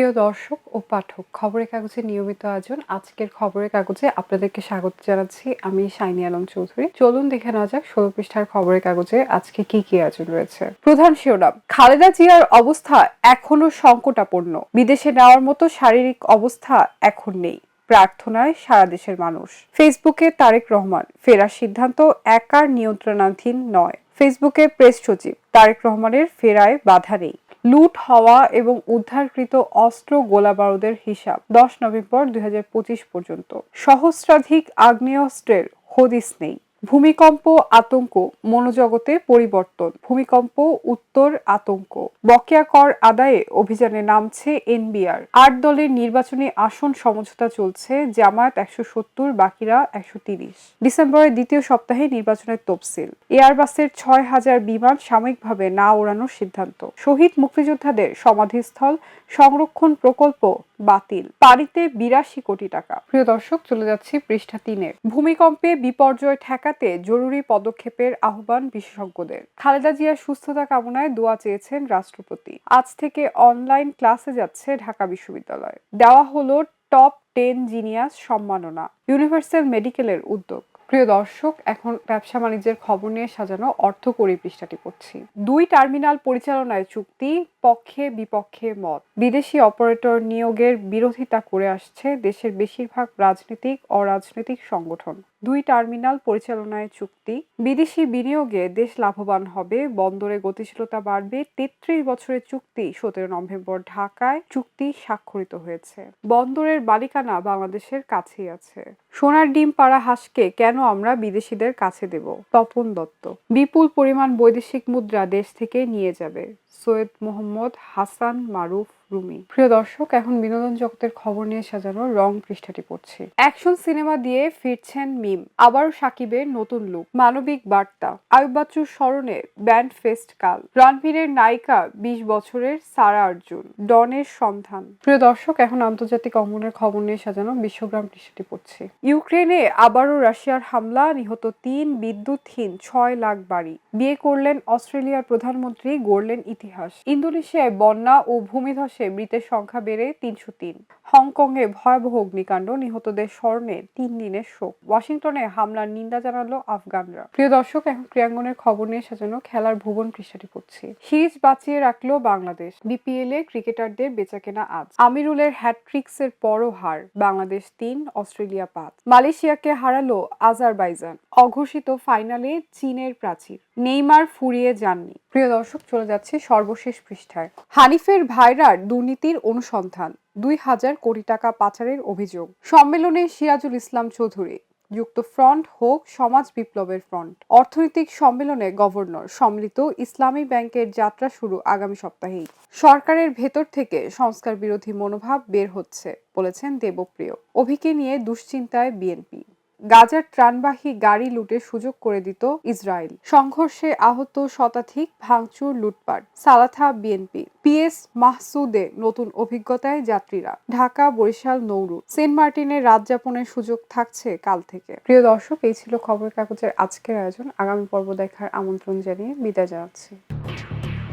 প্রিয় দর্শক ও পাঠক, খবরের কাগজের নিয়মিত আয়োজন। আজকের খবরের কাগজে আপনাদেরকে স্বাগত জানাচ্ছি। আমি শাইনি আলম চৌধুরী। চলুন দেখে নেওয়া যাক ষোলো পৃষ্ঠার খবরের কাগজে আজকে কি কি আয়োজন রয়েছে। প্রধান শিরোনাম, খালেদা জিয়ার অবস্থা এখনও সংকটাপন্ন। বিদেশে নেওয়ার মতো শারীরিক অবস্থা এখন নেই। প্রার্থনায় সারা দেশের মানুষ। ফেসবুকে তারেক রহমান, ফেরার সিদ্ধান্ত একার নিয়ন্ত্রণাধীন নয়। ফেসবুকে প্রেস সচিব তারেক রহমানের ফেরায় বাধা নেই। লুট হওয়া এবং উদ্ধারকৃত অস্ত্র গোলাবারুদের হিসাব, দশ নভেম্বর দুই হাজার পঁচিশ পর্যন্ত। সহস্রাধিক আগ্নেয়াস্ত্রের হদিস নেই। ভূমিকম্প, আতঙ্ক, মনোজগতে পরিবর্তন, ভূমিকম্প, উত্তর, আতঙ্ক। বকেয়া কর আদায়ে অভিযানে নামছে এনবিআর। আট দলের নির্বাচনী আসন সমঝোতা চলছে, জামায়াত একশো সত্তর, বাকিরা একশো তিরিশ। ডিসেম্বরের দ্বিতীয় সপ্তাহে নির্বাচনের তফসিল। এয়ারবাসের ছয় হাজার বিমান সাময়িকভাবে না ওড়ানোর সিদ্ধান্ত। শহীদ মুক্তিযোদ্ধাদের সমাধিস্থল সংরক্ষণ প্রকল্প বাতিল। পানিতে বিরাশি কোটি টাকা। প্রিয় দর্শক, চলে যাচ্ছি পৃষ্ঠা তিনে ভূমিকম্পে বিপর্যয় ঠেকাতে জরুরি পদক্ষেপের আহ্বান বিশেষজ্ঞদের। খালেদা জিয়ার সুস্থতা কামনায় দোয়া চেয়েছেন রাষ্ট্রপতি। আজ থেকে অনলাইন ক্লাসে যাচ্ছে ঢাকা বিশ্ববিদ্যালয়। দেওয়া হলো টপ টেন জিনিয়াস সম্মাননা, ইউনিভার্সাল মেডিকেলের উদ্যোগ। প্রিয় দর্শক, এখন ব্যবসা বাণিজ্যের খবর নিয়ে সাজানো অর্থকরী পৃষ্ঠাটি পড়ছি দুই টার্মিনাল পরিচালনায় চুক্তি, পক্ষে বিপক্ষে মত। বিদেশি অপারেটর নিয়োগের বিরোধিতা করে আসছে দেশের বেশিরভাগ রাজনৈতিক অরাজনৈতিক সংগঠন। দুই টার্মিনাল পরিচালনায় চুক্তি। বিদেশি বিনিয়োগে দেশ লাভবান হবে, বন্দরে গতিশীলতা বাড়বে, তেত্রিশ বছরের চুক্তি সতেরো নভেম্বর ঢাকায় চুক্তি স্বাক্ষরিত হয়েছে। বন্দরের মালিকানা বাংলাদেশের কাছেই আছে। সোনার ডিম পাড়া হাঁসকে কেন আমরা বিদেশিদের কাছে দেব? তপন দত্ত। বিপুল পরিমাণ বৈদেশিক মুদ্রা দেশ থেকে নিয়ে যাবে। সৈয়দ মোহাম্মদ হাসান মারুফ রুমি। প্রিয় দর্শক, এখন বিনোদন জগতের খবর নিয়ে সাজানো রং পৃষ্ঠাটি পড়ছি। অ্যাকশন সিনেমা দিয়ে ফিরছেন মিম আবারও সাকিবের নতুন লুক মানবিক বার্তা। আয়ুব বাচ্চুর স্মরণে ব্যান্ড ফেস্ট কাল। রণবীরের নায়িকা বিশ বছরের সারা অর্জুন, ডনের সন্ধান। প্রিয় দর্শক, এখন আন্তর্জাতিক অঙ্গনের খবর নিয়ে সাজানো বিশ্বগ্রাম পৃষ্ঠাটি পড়ছি। ইউক্রেনে আবারও রাশিয়ার হামলা, নিহত তিন বিদ্যুৎহীন ছয় লাখ বাড়ি। বিয়ে করলেন অস্ট্রেলিয়ার প্রধানমন্ত্রী গড়লেন ইতিহাস। ইন্দোনেশিয়ায় বন্যা ও ভূমিধসে মৃতের সংখ্যা বেড়ে তিনশো তিন। হংকংয়ে ভয়াবহ অগ্নিকাণ্ড, নিহতদের স্মরণে তিন দিনের শোক। ওয়াশিংটনে হামলার নিন্দা জানালো আফগানরা। প্রিয় দর্শক, এখন ক্রিয়াঙ্গনের খবর নিয়ে সাজানো খেলার ভুবন পৃষ্ঠাটি পড়ছি সিরিজ বাঁচিয়ে রাখল বাংলাদেশ। বিপিএল এ ক্রিকেটারদের বেচাকেনা আজ। আমিরুলের হ্যাট্রিক্স এর পরও হার, বাংলাদেশ তিন, অস্ট্রেলিয়া পাঁচ। মালয়েশিয়াকে হারালো আজারবাইজান। অঘোষিত ফাইনালে চীনের প্রাচীর। নেইমার ফুরিয়ে যাননি। প্রিয় দর্শক, চলে যাচ্ছে সর্বশেষ পৃষ্ঠায়। হানিফের ভাইরার দুর্নীতির অনুসন্ধান, দুই হাজার কোটি টাকা পাচারের অভিযোগ। সম্মেলনে সিরাজুল ইসলাম চৌধুরী, যুক্ত ফ্রন্ট হোক, সমাজ বিপ্লবের ফ্রন্ট। অর্থনৈতিক সম্মেলনে গভর্নর সম্মিলিত ইসলামী ব্যাংকের যাত্রা শুরু আগামী সপ্তাহেই। সরকারের ভেতর থেকে সংস্কার বিরোধী মনোভাব বের হচ্ছে, বলেছেন দেবপ্রিয়। অভিকে নিয়ে দুশ্চিন্তায় বিএনপি। গাজার ত্রাণবাহী গাড়ি লুটের সুযোগ করে দিত ইসরায়েল। সংঘর্ষে আহত শতাধিক ভাঙচুর লুটপাট, সালাথা বিএনপি, পিএস মাহসুদে নতুন অভিজ্ঞতায় যাত্রীরা, ঢাকা, বরিশাল, নৌরু, সেন্ট মার্টিনের রাত যাপনের সুযোগ থাকছে কাল থেকে। প্রিয় দর্শক, এই ছিল খবরের কাগজের আজকের আয়োজন। আগামী পর্ব দেখার আমন্ত্রণ জানিয়ে বিদায় জানাচ্ছি।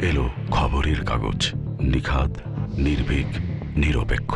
এলো খবরের কাগজ, নিখাদ, নির্ভীক, নিরপেক্ষ।